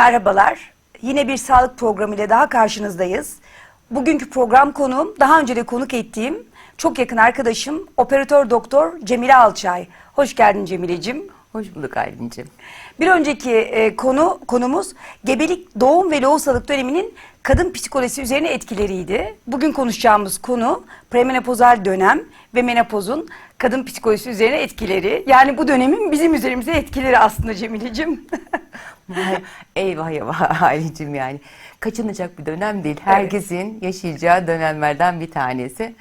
Merhabalar. Yine bir sağlık programı ile daha karşınızdayız. Bugünkü program konuğum daha önce de konuk ettiğim çok yakın arkadaşım operatör doktor Cemile Alçay. Hoş geldin Cemile'cim. Hoş bulduk Aylin'cim. Bir önceki e, konu konumuz gebelik, doğum ve lohusalık döneminin kadın psikolojisi üzerine etkileriydi. Bugün konuşacağımız konu premenopozal dönem ve menopozun kadın psikolojisi üzerine etkileri. Yani bu dönemin bizim üzerimize etkileri aslında Cemile'cim. Eyvah eyvah Aylin'cim yani. Kaçınacak bir dönem değil. Herkesin yaşayacağı dönemlerden bir tanesi.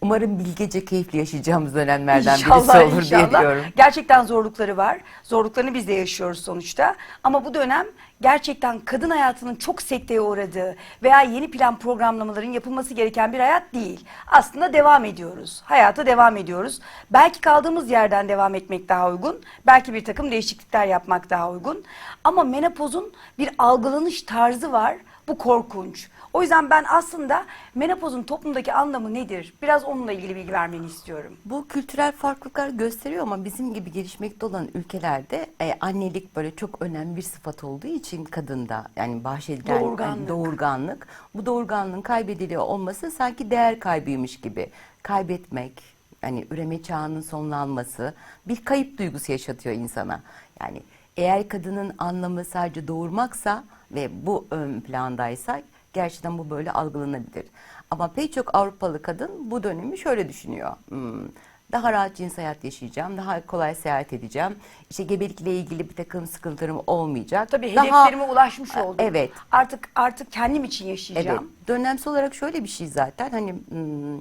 Umarım bilgece keyifli yaşayacağımız dönemlerden birisi olur diye diyorum. Gerçekten zorlukları var. Zorluklarını biz de yaşıyoruz sonuçta. Ama bu dönem gerçekten kadın hayatının çok sekteye uğradığı veya yeni plan programlamaların yapılması gereken bir hayat değil. Aslında devam ediyoruz. Hayata devam ediyoruz. Belki kaldığımız yerden devam etmek daha uygun. Belki bir takım değişiklikler yapmak daha uygun. Ama menopozun bir algılanış tarzı var. Bu korkunç. O yüzden ben aslında menopozun toplumdaki anlamı nedir? Biraz onunla ilgili bilgi vermeni istiyorum. Bu kültürel farklılıklar gösteriyor ama bizim gibi gelişmekte olan ülkelerde e, annelik böyle çok önemli bir sıfat olduğu için kadında yani bahşedilen Doğurganlık. yani doğurganlık. Bu doğurganlığın kaybediliyor olması sanki değer kaybıymış gibi. Kaybetmek, yani üreme çağının sonlanması bir kayıp duygusu yaşatıyor insana. Yani eğer kadının anlamı sadece doğurmaksa ve bu ön plandaysa gerçekten bu böyle algılanabilir. Ama pek çok Avrupalı kadın bu dönemi şöyle düşünüyor. Hmm, daha rahat cins hayat yaşayacağım, daha kolay seyahat edeceğim. İşte gebelikle ilgili bir takım sıkıntılarım olmayacak. Tabii Daha- hedeflerime ulaşmış oldum. Evet. Artık artık kendim için Evet. yaşayacağım. Dönemsel olarak şöyle bir şey zaten hani hmm,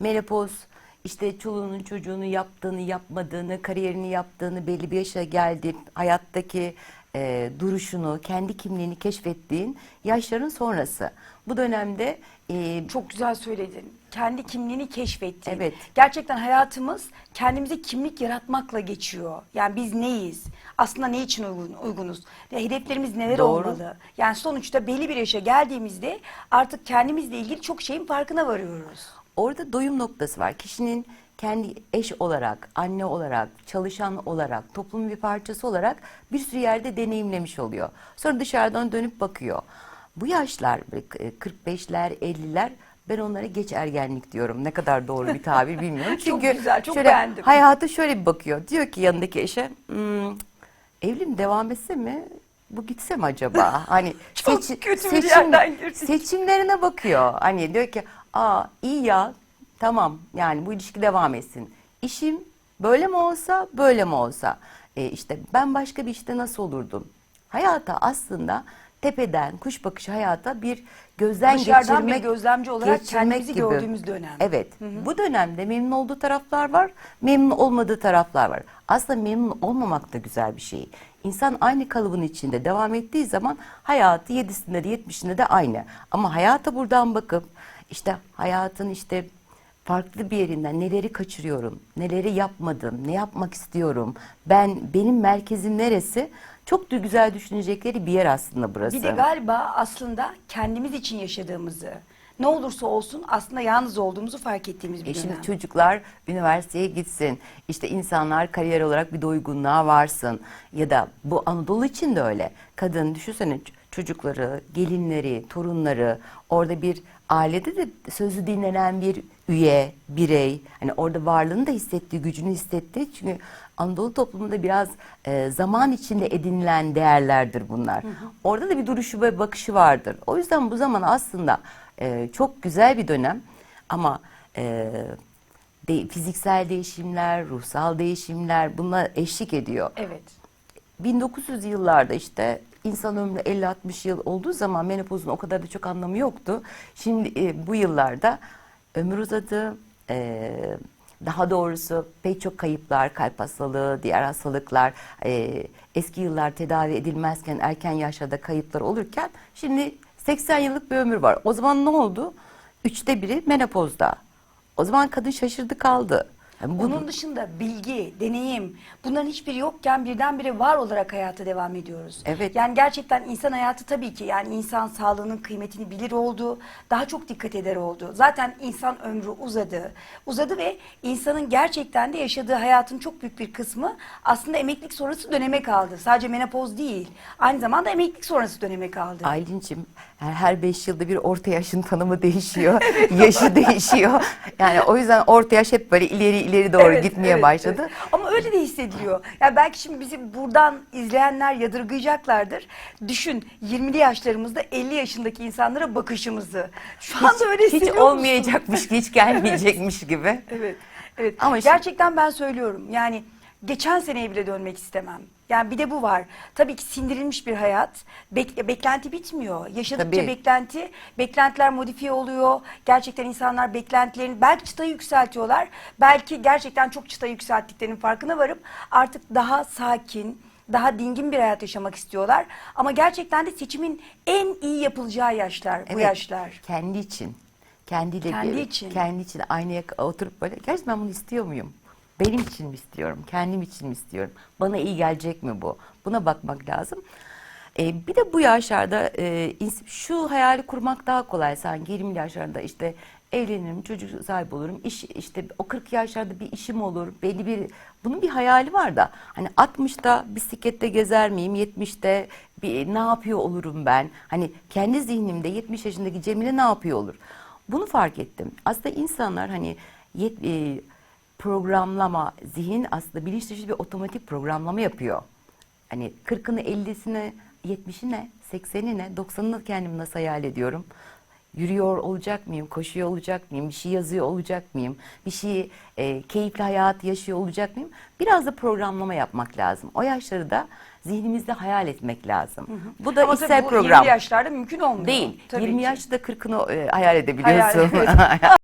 menopoz işte çoluğunun çocuğunu yaptığını yapmadığını kariyerini yaptığını belli bir yaşa geldi hayattaki e, duruşunu kendi kimliğini keşfettiğin yaşların sonrası. Bu dönemde e, Çok güzel söyledin. Kendi kimliğini keşfettin. Evet. Gerçekten hayatımız kendimize kimlik yaratmakla geçiyor. Yani biz neyiz? Aslında ne için uygun, uygunuz? Ya hedeflerimiz neler Doğru. olmalı? Yani sonuçta belli bir yaşa geldiğimizde artık kendimizle ilgili çok şeyin farkına varıyoruz. Orada doyum noktası var. Kişinin kendi eş olarak, anne olarak, çalışan olarak, toplumun bir parçası olarak bir sürü yerde deneyimlemiş oluyor. Sonra dışarıdan dönüp bakıyor. Bu yaşlar böyle, e, 45'ler, 50'ler ben onlara geç ergenlik diyorum. Ne kadar doğru bir tabir bilmiyorum. Çok Çünkü güzel, çok şöyle beğendim. hayata şöyle bir bakıyor. Diyor ki yanındaki eşe, "Hmm, evliliğim devam etse mi? Bu gitse mi acaba? Hani Çok kötü bir yerden girdik. seçimlerine bakıyor. Hani diyor ki aa iyi ya tamam yani bu ilişki devam etsin. İşim böyle mi olsa böyle mi olsa. E, işte ben başka bir işte nasıl olurdum? Hayata aslında tepeden kuş bakışı hayata bir gözden Dışarıdan bir geçirmek, gözlemci olarak geçirmek kendimizi gördüğümüz dönem. Evet. Bu dönemde memnun olduğu taraflar var, memnun olmadığı taraflar var. Aslında memnun olmamak da güzel bir şey. İnsan aynı kalıbın içinde devam ettiği zaman hayatı yedisinde de yetmişinde de aynı. Ama hayata buradan bakıp işte hayatın işte farklı bir yerinden neleri kaçırıyorum, neleri yapmadım, ne yapmak istiyorum, ben benim merkezim neresi? Çok da güzel düşünecekleri bir yer aslında burası. Bir de galiba aslında kendimiz için yaşadığımızı, ne olursa olsun aslında yalnız olduğumuzu fark ettiğimiz bir E dönem. şimdi çocuklar üniversiteye gitsin. İşte insanlar kariyer olarak bir doygunluğa varsın. Ya da bu Anadolu için de öyle. Kadın düşünsene çocukları, gelinleri, torunları orada bir ailede de sözü dinlenen bir üye, birey. Hani orada varlığını da hissettiği, gücünü hissettiği. Çünkü Anadolu toplumunda biraz e, zaman içinde edinilen değerlerdir bunlar. Orada da bir duruşu ve bakışı vardır. O yüzden bu zaman aslında e, çok güzel bir dönem. Ama e, de, fiziksel değişimler, ruhsal değişimler buna eşlik ediyor. Evet. 1900 yıllarda işte insan ömrü 50-60 yıl olduğu zaman menopozun o kadar da çok anlamı yoktu. Şimdi e, bu yıllarda ömür uzadı. e, daha doğrusu pek çok kayıplar, kalp hastalığı, diğer hastalıklar, e, eski yıllar tedavi edilmezken erken yaşlarda kayıplar olurken şimdi 80 yıllık bir ömür var. O zaman ne oldu? Üçte biri menopozda. O zaman kadın şaşırdı kaldı. Bunun dışında bilgi, deneyim bunların hiçbiri yokken birdenbire var olarak hayata devam ediyoruz. Evet. Yani gerçekten insan hayatı tabii ki yani insan sağlığının kıymetini bilir oldu. Daha çok dikkat eder oldu. Zaten insan ömrü uzadı. Uzadı ve insanın gerçekten de yaşadığı hayatın çok büyük bir kısmı aslında emeklilik sonrası döneme kaldı. Sadece menopoz değil. Aynı zamanda emeklilik sonrası döneme kaldı. Aylin'cim her- her beş yılda bir orta yaşın tanımı değişiyor. yaşı değişiyor. Yani o yüzden orta yaş hep böyle ileri ileri doğru Evet, gitmeye evet, başladı. evet. Ama öyle de hissediliyor. Ya belki şimdi bizi buradan izleyenler yadırgayacaklardır. Düşün 20'li yaşlarımızda 50 yaşındaki insanlara bakışımızı. Şu anda öyle Hiç hissediyor musun? olmayacakmış hiç gelmeyecekmiş gibi. Evet. Evet. Ama şimdi- Gerçekten ben söylüyorum. Yani geçen seneye bile dönmek istemem. Yani bir de bu var. Tabii ki sindirilmiş bir hayat. Bek- beklenti bitmiyor. Yaşadıkça Tabii. beklenti, beklentiler modifiye oluyor. Gerçekten insanlar beklentilerini belki çıtayı yükseltiyorlar. Belki gerçekten çok çıtayı yükselttiklerinin farkına varıp artık daha sakin, daha dingin bir hayat yaşamak istiyorlar. Ama gerçekten de seçimin en iyi yapılacağı yaşlar bu Evet, yaşlar. Kendi için. Kendiyle Kendi bir, için. kendi için aynaya oturup böyle gerçekten ben bunu istiyor muyum? Benim için mi istiyorum? Kendim için mi istiyorum? Bana iyi gelecek mi bu? Buna bakmak lazım. Ee, bir de bu yaşlarda e, şu hayali kurmak daha kolay sanki 20 yaşlarda işte evlenirim, çocuk sahibi olurum, iş işte o 40 yaşlarda bir işim olur, belli bir bunun bir hayali var da hani 60'ta bisiklette gezer miyim, 70'te bir, ne yapıyor olurum ben? Hani kendi zihnimde 70 yaşındaki Cemile ne yapıyor olur? Bunu fark ettim. Aslında insanlar hani yet, e, programlama, zihin aslında bilinç dışı bir otomatik programlama yapıyor. Hani 40'ını 50'sine 70'ine 80'ine 90'ını kendimi nasıl hayal ediyorum? Yürüyor olacak mıyım? Koşuyor olacak mıyım? Bir şey yazıyor olacak mıyım? Bir şey e, keyifli hayat yaşıyor olacak mıyım? Biraz da programlama yapmak lazım. O yaşları da zihnimizde hayal etmek lazım. Bu da Ama içsel bu program. 20 yaşlarda mümkün olmuyor. Değil. Tabii 20 ki. yaşta 40'ını e, hayal edebiliyorsun. Hayal,